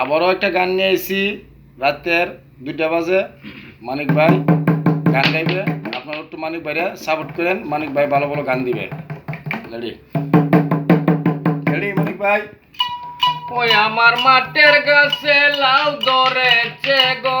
আবারও একটা গান নিয়ে এসেছি রাতের দুইটা বাজে। মানিক ভাই গান গাইবে আপনারা একটু মানিক ভাইরা সাপোর্ট করেন মানিক ভাই ভালো ভালো গান দিবে। রেডি রেডি মানিক ভাই? ওই আমার মাঠের গাছে লাউ ধরেছে গো।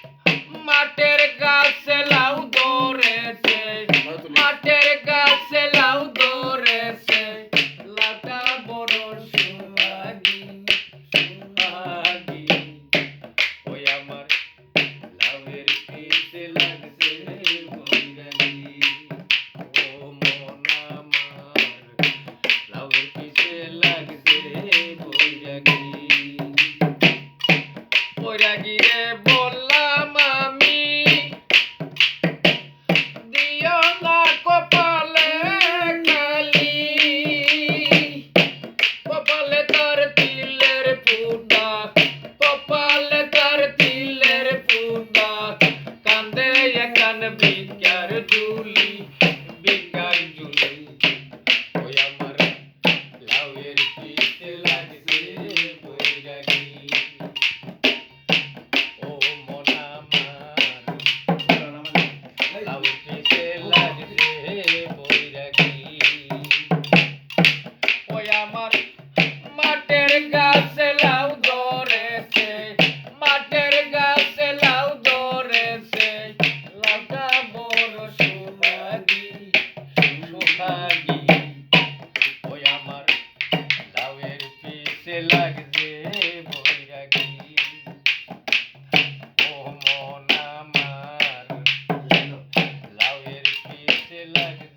लग